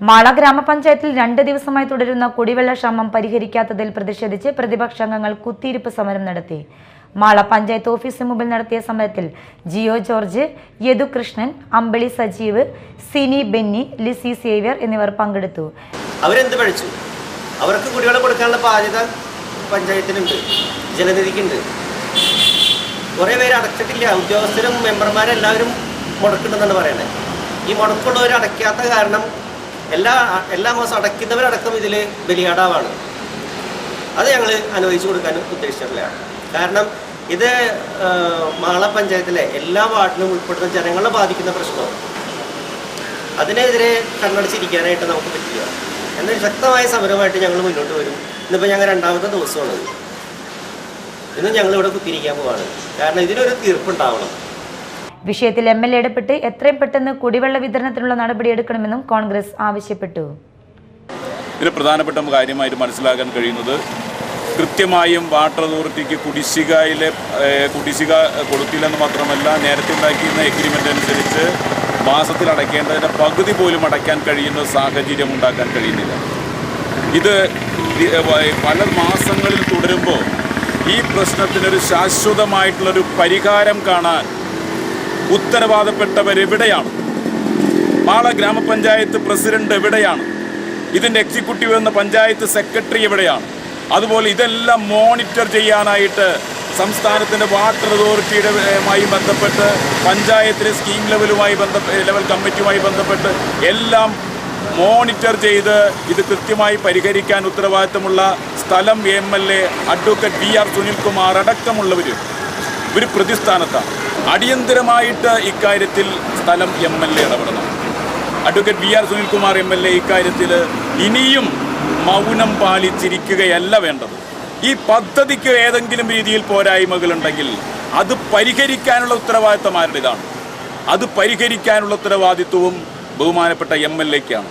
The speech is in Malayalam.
മാള ഗ്രാമപഞ്ചായത്തിൽ രണ്ട് ദിവസമായി തുടരുന്ന കുടിവെള്ള ക്ഷാമം പരിഹരിക്കാത്തതിൽ പ്രതിഷേധിച്ച് പ്രതിപക്ഷാംഗങ്ങൾ കുത്തിയിരിപ്പ് സമരം നടത്തി. മാള പഞ്ചായത്ത് ഓഫീസിന് മുമ്പിൽ നടത്തിയ സമരത്തിൽ Jiyo George Yadukrishnan Ambili Sajeev Sini Benny Lizy Xavier എന്നിവർ പങ്കെടുത്തു. അവരെന്ത് പഠിച്ചു? അവർക്ക് കുടിവെള്ളം കൊടുക്കാനുള്ള ബാധ്യത പഞ്ചായത്തിനുണ്ട്. ജലനിധിക്കുണ്ട് കുറേ പേര് അടച്ചിട്ടില്ല. ഉദ്യോഗസ്ഥരും മെമ്പർമാരെല്ലാവരും മുടക്കുന്നുണ്ടെന്നാണ് പറയുന്നത്. ഈ മുടക്കുള്ളവർ അടയ്ക്കാത്ത കാരണം എല്ലാ എല്ലാ മാസം അടയ്ക്കുന്നവരടക്കം ഇതിൽ ബലിയാടാവാണ്. അത് ഞങ്ങൾ അനുവദിച്ചു കൊടുക്കാൻ ഉദ്ദേശിച്ചിട്ടില്ല. കാരണം ഇത് മാള പഞ്ചായത്തിലെ എല്ലാ വാർഡിലും ഉൾപ്പെടുന്ന ജനങ്ങളെ ബാധിക്കുന്ന പ്രശ്നമാണ്. അതിനെതിരെ കണ്ണടച്ചിരിക്കാനായിട്ട് നമുക്ക് പറ്റില്ല. എന്നാൽ ശക്തമായ സമരമായിട്ട് ഞങ്ങൾ മുന്നോട്ട് വരും. ഇന്നിപ്പോൾ ഞങ്ങൾ രണ്ടാമത്തെ ദിവസമാണ് ഇന്ന് ഞങ്ങളിവിടെ കുത്തിരിക്കാൻ പോവാണ്. കാരണം ഇതിനൊരു തീർപ്പുണ്ടാവണം. വിഷയത്തിൽ എം എൽ എ ഇടപെട്ട് എത്രയും പെട്ടെന്ന് കുടിവെള്ള വിതരണത്തിനുള്ള നടപടിയെടുക്കണമെന്നും കോൺഗ്രസ് ആവശ്യപ്പെട്ടു. ഇതിന് പ്രധാനപ്പെട്ട കാര്യമായിട്ട് മനസ്സിലാക്കാൻ കഴിയുന്നത് കൃത്യമായും വാട്ടർ അതോറിറ്റിക്ക് കുടിശ്ശികയിലെ കുടിശ്ശിക കൊടുത്തില്ലെന്ന് മാത്രമല്ല നേരത്തെ ഉണ്ടാക്കിയിരുന്ന എഗ്രിമെന്റ് അനുസരിച്ച് മാസത്തിൽ അടയ്ക്കേണ്ടതിന്റെ പകുതി പോലും അടയ്ക്കാൻ കഴിയുന്ന സാഹചര്യം ഉണ്ടാക്കാൻ കഴിയുന്നില്ല. ഇത് പല മാസങ്ങളിൽ തുടരുമ്പോൾ ഈ പ്രശ്നത്തിനൊരു ശാശ്വതമായിട്ടുള്ളൊരു പരിഹാരം കാണാൻ ഉത്തരവാദപ്പെട്ടവരെവിടെയാണ് പാള ഗ്രാമപഞ്ചായത്ത് പ്രസിഡന്റ് എവിടെയാണ്? ഇതിന്റെ എക്സിക്യൂട്ടീവ് എന്ന പഞ്ചായത്ത് സെക്രട്ടറി എവിടെയാണ്? അതുപോലെ ഇതെല്ലാം മോണിറ്റർ ചെയ്യാനായിട്ട് സംസ്ഥാനത്തിന്റെ വാട്ടർ അതോറിറ്റിയുടെ മായി ബന്ധപ്പെട്ട് പഞ്ചായത്തിലെ സ്കീം ലെവലുമായി ബന്ധപ്പെട്ട് ലെവൽ കമ്മിറ്റിയുമായി ബന്ധപ്പെട്ട് എല്ലാം മോണിറ്റർ ചെയ്ത് ഇത് കൃത്യമായി പരിഹരിക്കാൻ ഉത്തരവാദിത്തമുള്ള സ്ഥലം M L A advocate V R Sunilkumar അടക്കമുള്ളവർ ഒരു പ്രതിസ്ഥാനത്താണ്. അടിയന്തരമായിട്ട് ഇക്കാര്യത്തിൽ സ്ഥലം എം എൽ എ ഇടപെടണം. Advocate V R Sunilkumar M L A ഇക്കാര്യത്തിൽ ഇനിയും മൗനം പാലിച്ചിരിക്കുകയല്ല വേണ്ടത്. ഈ പദ്ധതിക്ക് ഏതെങ്കിലും രീതിയിൽ പോരായ്മകളുണ്ടെങ്കിൽ അത് പരിഹരിക്കാനുള്ള ഉത്തരവാദിത്തം ആരുടേതാണ്? അത് പരിഹരിക്കാനുള്ള ഉത്തരവാദിത്വവും ബഹുമാനപ്പെട്ട എം എൽ എക്കാണ്